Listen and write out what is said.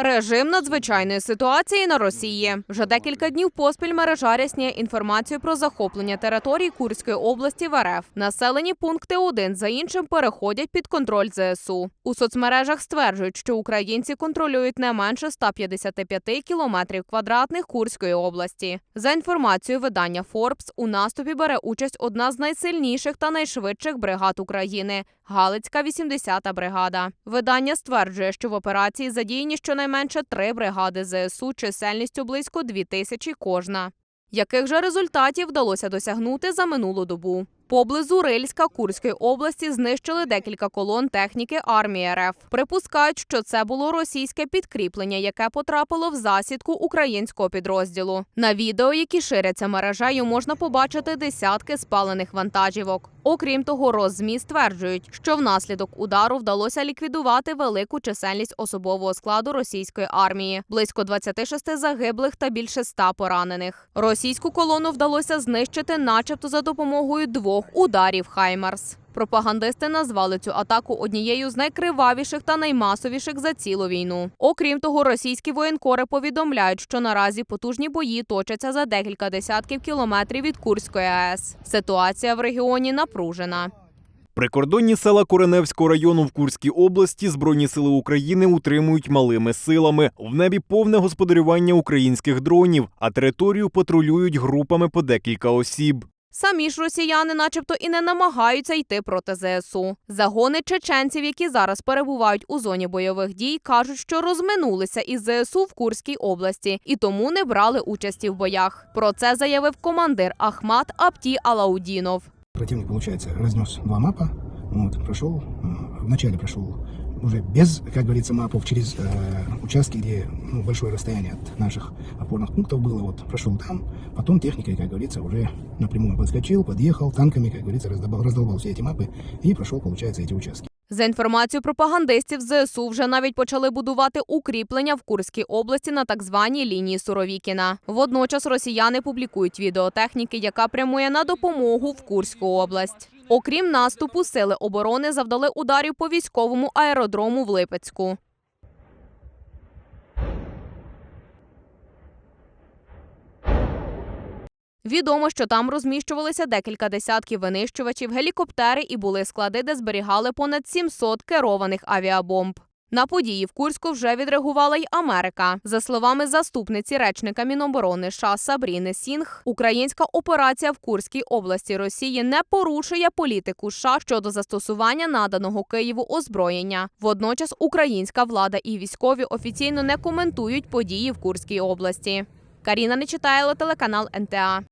Режим надзвичайної ситуації на Росії вже декілька днів поспіль мережа рясніє інформацію про захоплення території Курської області в РФ. Населені пункти один за іншим переходять під контроль ЗСУ. У соцмережах стверджують, що українці контролюють не менше 155 кілометрів квадратних Курської області. За інформацією видання Forbes, у наступі бере участь одна з найсильніших та найшвидших бригад України. Галицька 80-та бригада. Видання стверджує, що в операції задіяні щонайменше три бригади ЗСУ чисельністю близько дві тисячі кожна. Яких же результатів вдалося досягнути за минулу добу? Поблизу Рильська Курської області знищили декілька колон техніки армії РФ. Припускають, що це було російське підкріплення, яке потрапило в засідку українського підрозділу. На відео, які ширяться мережею, можна побачити десятки спалених вантажівок. Окрім того, Роззмі стверджують, що внаслідок удару вдалося ліквідувати велику чисельність особового складу російської армії, близько 26 загиблих та більше 100 поранених. Російську колону вдалося знищити, начебто, за допомогою двох ударів Хаймарс. Пропагандисти назвали цю атаку однією з найкривавіших та наймасовіших за цілу війну. Окрім того, російські воєнкори повідомляють, що наразі потужні бої точаться за декілька десятків кілометрів від Курської АЕС. Ситуація в регіоні напружена. Прикордонні села Кореневського району в Курській області Збройні сили України утримують малими силами. В небі повне господарювання українських дронів, а територію патрулюють групами по декілька осіб. Самі ж росіяни, начебто, і не намагаються йти проти ЗСУ. Загони чеченців, які зараз перебувають у зоні бойових дій, кажуть, що розминулися із ЗСУ в Курській області і тому не брали участі в боях. Про це заявив командир Ахмат Апті Алаудінов. Противник, получается, разнес два мапа, вот, прошел, э, вначале прошел уже без, как говорится, мапов, через э, участки, где ну, большое расстояние от наших опорных пунктов было, вот, прошел там, потом техникой, как говорится, уже напрямую подскочил, подъехал, танками, как говорится, раздолбал, раздолбал все эти мапы и прошел, получается, эти участки. За інформацією пропагандистів, ЗСУ вже навіть почали будувати укріплення в Курській області на так званій лінії Суровікіна. Водночас росіяни публікують відеотехніки, яка прямує на допомогу в Курську область. Окрім наступу, сили оборони завдали ударів по військовому аеродрому в Липецьку. Відомо, що там розміщувалися декілька десятків винищувачів, гелікоптери і були склади, де зберігали понад 700 керованих авіабомб. На події в Курську вже відреагувала й Америка. За словами заступниці речника Міноборони США Сабріни Сінг, українська операція в Курській області Росії не порушує політику США щодо застосування наданого Києву озброєння. Водночас українська влада і військові офіційно не коментують події в Курській області. Каріна Нечитайло, телеканал НТА.